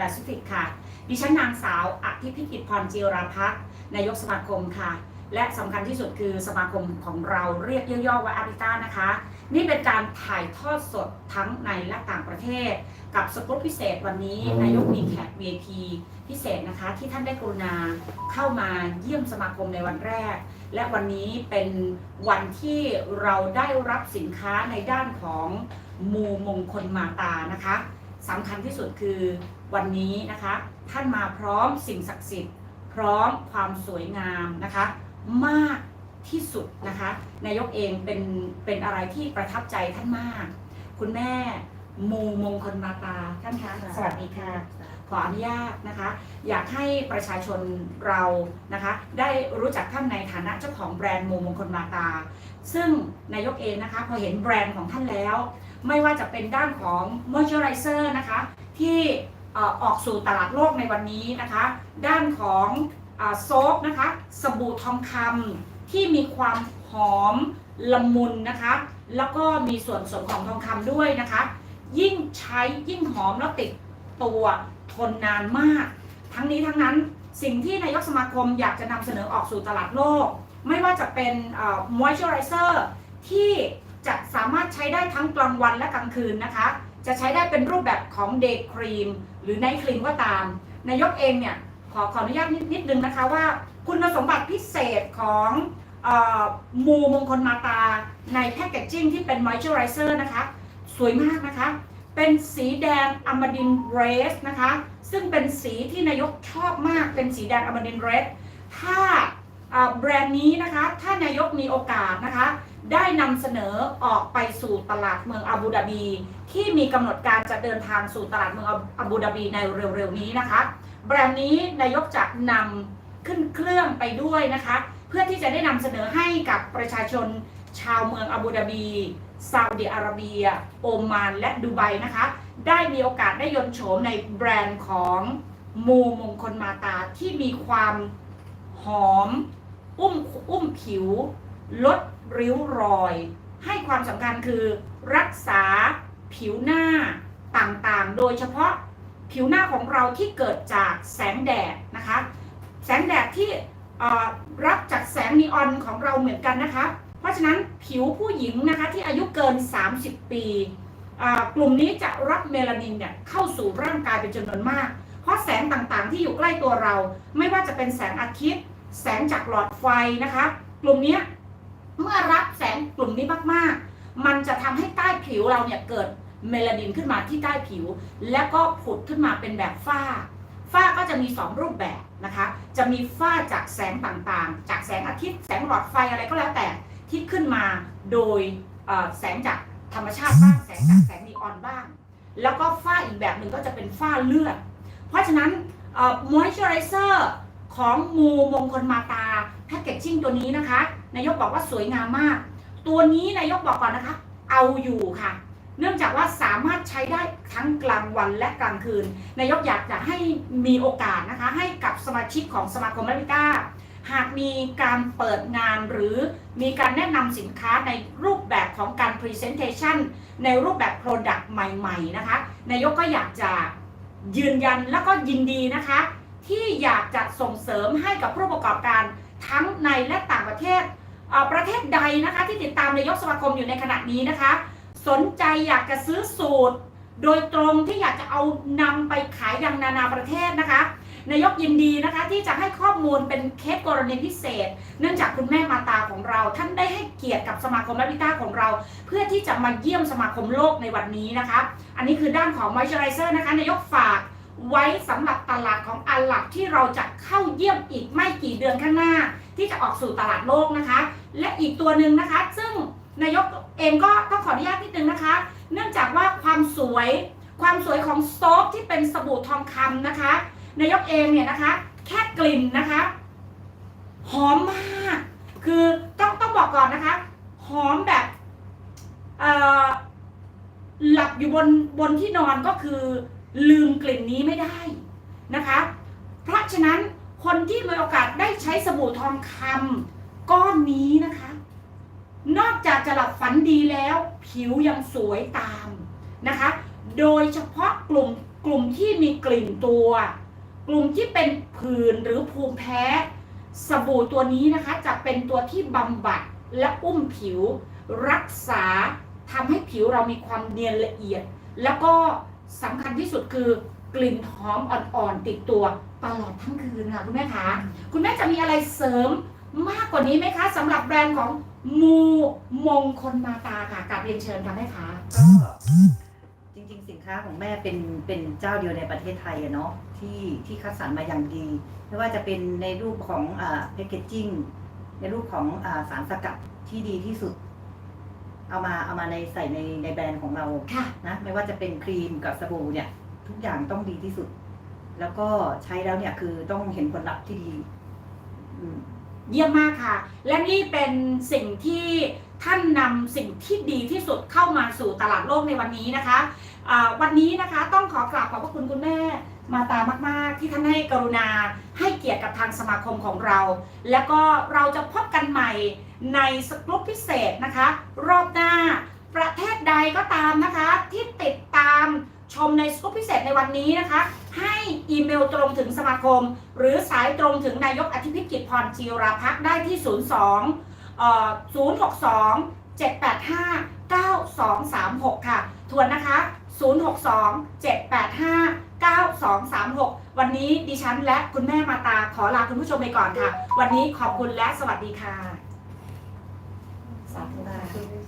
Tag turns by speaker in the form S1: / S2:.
S1: แปซิฟิกค่ะ ดิฉันนางสาวอภิพิกิจพรจิราพักษ์นายกสมาคมค่ะ และสำคัญที่สุดคือสมาคมของเราเรียกย่อๆว่าอาริต้านะคะ นี่เป็นการถ่ายทอดสดทั้งในและต่างประเทศ กับสกู๊ปพิเศษวันนี้นายกมีแขก VIP พิเศษนะคะ ที่ท่านได้กรุณาเข้ามาเยี่ยมสมาคมในวันแรก และวันนี้เป็นวันที่เราได้รับสินค้าในด้านของมูมงคลมาตานะคะ สำคัญที่สุดคือวันนี้นะคะ ท่านมาพร้อมสิ่งศักดิ์สิทธิ์ พร้อมความสวยงามนะคะ มากที่สุดนะคะ นายกเองเป็นเป็นอะไรที่ประทับใจท่านมาก คุณแม่มูมงคลมาตาท่านคะสวัสดีค่ะขออนุญาตนะคะ อยากให้ประชาชนเรานะคะ ได้รู้จักท่านในฐานะเจ้าของแบรนด์มูมงคลมาตา ซึ่งนายกเองนะคะพอเห็นแบรนด์ของท่านแล้ว ไม่ว่าจะเป็นด้านของ moisturizer นะคะ ที่ออกสู่ตลาดโลกในวันนี้นะคะ ด้านของโซฟนะคะ สบู่ทองคำที่มีความหอมละมุนนะคะ แล้วก็มีส่วนผสมของทองคำด้วยนะคะ ยิ่งใช้ยิ่งหอมแล้วติดตัวทนนานมาก ทั้งนี้ทั้งนั้นสิ่งที่นายกสมาคมอยากจะนำเสนอออกสู่ตลาดโลก ไม่ว่าจะเป็นเอ่อ moisturizer ที่ จะสามารถใช้ได้ทั้งกลางวันและกลางคืนนะคะ จะใช้ได้เป็นรูปแบบของ day cream หรือ night cream ก็ตาม นายกเองเนี่ยขอขออนุญาตนิดนิดนึงนะคะว่า คุณสมบัติพิเศษของออมูมงคลมาตาในแพคเกจจิ้งที่เป็น moisturizer นะคะ สวยมากนะคะ เป็นสีแดงอมดินเรสนะคะ ซึ่งเป็นสีที่นายกชอบมากเป็นสีแดงอมดินเรสถ้า แบรนด์นี้นะคะถ้านายกมีโอกาสนะคะ ได้นำเสนอออกไปสู่ตลาดเมืองอาบูดาบี ที่มีกำหนดการจะเดินทางสู่ตลาดเมืองอาบูดาบีในเร็วๆนี้นะคะ แบรนด์นี้นายกจะนำขึ้นเครื่องไปด้วยนะคะ เพื่อที่จะได้นำเสนอให้กับประชาชนชาวเมืองอาบูดาบีซาอุดิอาระเบีย โอมาน และดูไบนะคะ ได้มีโอกาสได้ยนโฉมในแบรนด์ของมูมงคลมาตาที่มีความหอม อุ้มอุ้มผิว ลดริ้วรอย ให้ความสำคัญคือ รักษาผิวหน้าต่างๆ โดยเฉพาะผิวหน้าของเราที่เกิดจากแสงแดดนะคะ แสงแดดที่รับจากแสงนีออนของเราเหมือนกันนะคะ เพราะฉะนั้นผิวผู้หญิงนะคะที่อายุเกิน 30 ปีกลุ่มนี้จะรับเมลานินเนี่ยเข้าสู่ร่างกายเป็นจำนวนมาก เพราะแสงต่างๆ ที่อยู่ใกล้ตัวเรา ไม่ว่าจะเป็นแสงอาทิตย์ แสงจากหลอดไฟนะคะ กลุ่มนี้เมื่อรับแสงกลุ่มนี้มากๆ มันจะทำให้ใต้ผิวเราเนี่ยเกิดเมลานินขึ้นมาที่ใต้ผิว แล้วก็ผุดขึ้นมาเป็นแบบฝ้า ฝ้าก็จะมี 2 รูปแบบนะคะ จะมีฝ้าจากแสงต่างๆ จากแสงอาทิตย์ แสงหลอดไฟอะไรก็แล้วแต่ที่ขึ้นมาโดยแสงจากธรรมชาติบ้างแสงจากแสงนีออนบ้าง แล้วก็ฝ้าอีกแบบหนึ่งก็จะเป็นฝ้าเลือด เพราะฉะนั้นมอยเจอไรเซอร์ ของมูมงคลมาตาแพคเกจจิ้งตัวนี้นะคะ นายกบอกว่าสวยงามมาก ตัวนี้นายกบอกก่อนนะคะ เอาอยู่ค่ะ เนื่องจากว่าสามารถใช้ได้ทั้งกลางวันและกลางคืน นายกอยากจะให้มีโอกาสนะคะ ให้กับสมาชิกของสมาคมลาบิก้าหากมีการเปิดงานหรือมีการแนะนำสินค้าในรูปแบบของการ Presentation ในรูปแบบ Product ใหม่ ๆ นะคะ นายกก็อยากจะยืนยันแล้วก็ยินดีนะคะ ที่อยากจะส่งเสริมให้กับผู้ประกอบการทั้งในและต่างประเทศ ประเทศใดนะคะที่ติดตามนายกสมาคมอยู่ในขณะนี้นะคะ สนใจอยากจะซื้อสูตร โดยตรงที่อยากจะเอานำไปขายยังนานาประเทศนะคะนายกยินดีนะคะที่จะให้ข้อมูลเป็นเคสกรณีพิเศษ เนื่องจากคุณแม่มาตาของเรา ท่านได้ให้เกียรติกับสมาคมลาบิต้าของเรา เพื่อที่จะมาเยี่ยมสมาคมโลกในวันนี้นะคะ อันนี้คือด้านของ moisturizer นะคะนายกฝาก ไว้สำหรับตลาดของอาหรับที่เราจะเข้าเยี่ยมอีกไม่กี่เดือนข้างหน้า ที่จะออกสู่ตลาดโลกนะคะ และอีกตัวหนึ่งนะคะ ซึ่งนายกเองก็ต้องขออนุญาตนิดนึงนะคะ เนื่องจากว่าความสวยความสวยของโซฟที่เป็นสบู่ทองคำนะคะนายกเองเนี่ยนะคะ แค่กลิ่นนะคะหอมมาก คือต้องต้องบอกก่อนนะคะ หอมแบบหลับอยู่บนบนที่นอนก็คือ ลืมกลิ่นนี้ไม่ได้นะคะ เพราะฉะนั้นคนที่มีโอกาสได้ใช้สบู่ทองคำก้อนนี้นะคะ นอกจากจะหลับฝันดีแล้ว ผิวยังสวยตามนะคะ โดยเฉพาะกลุ่มกลุ่มที่มีกลิ่นตัว กลุ่มที่เป็นผื่นหรือภูมิแพ้ สบู่ตัวนี้นะคะ จะเป็นตัวที่บำบัดและอุ้มผิว รักษาทำให้ผิวเรามีความเนียนละเอียด แล้วก็ สำคัญที่สุดคือกลิ่นหอมอ่อนๆติดตัวตลอดทั้งคืนค่ะคุณแม่คะคุณแม่จะมีอะไรเสริมมากกว่านี้ไหมคะสำหรับแบรนด์ของมูมงคลมาตาค่ะกับเรียนเชิญค่ะแม่คะ
S2: ก็จริงๆ สินค้าของแม่เป็นเป็นเจ้าเดียวในประเทศไทยอะเนาะที่ที่คัดสรรมาอย่างดี ไม่ว่าจะเป็นในรูปของอ่าแพคเกจจิ้งในรูปของอ่าสารสกัดที่ดีที่สุด เอามาเอามาในใส่ในในแบรนด์ของเรา
S1: ค่ะ
S2: นะไม่ว่าจะเป็นครีมกับสบู่เนี่ย ทุกอย่างต้องดีที่สุด แล้วก็ใช้แล้วเนี่ยคือต้องเห็นผลลัพธ์ที่ดีอืม
S1: เยี่ยมมากค่ะ และนี่เป็นสิ่งที่ท่านนำสิ่งที่ดีที่สุดเข้ามาสู่ตลาดโลกในวันนี้นะคะอ่าวันนี้นะคะต้องขอกราบขอบพระคุณคุณแม่ มาตามาก ๆ ที่ท่านให้กรุณาให้เกียรติกับทางสมาคมของเรา แล้วก็เราจะพบกันใหม่ในสกรุปพิเศษนะคะ รอบหน้าประเทศใดก็ตามนะคะ ที่ติดตามชมในสกู๊ปพิเศษในวันนี้นะคะ ให้อีเมลตรงถึงสมาคม หรือสายตรงถึงนายกอธิพิกิจพรจีราพักษ์ได้ที่ 02เอ่อ062 785 9236 ค่ะ ทวนนะคะ 062 785 9236 วันนี้ดิฉันและคุณแม่มาตาขอลาคุณผู้ชมไปก่อนค่ะ วันนี้ขอบคุณและสวัสดีค่ะ สาธุค่ะ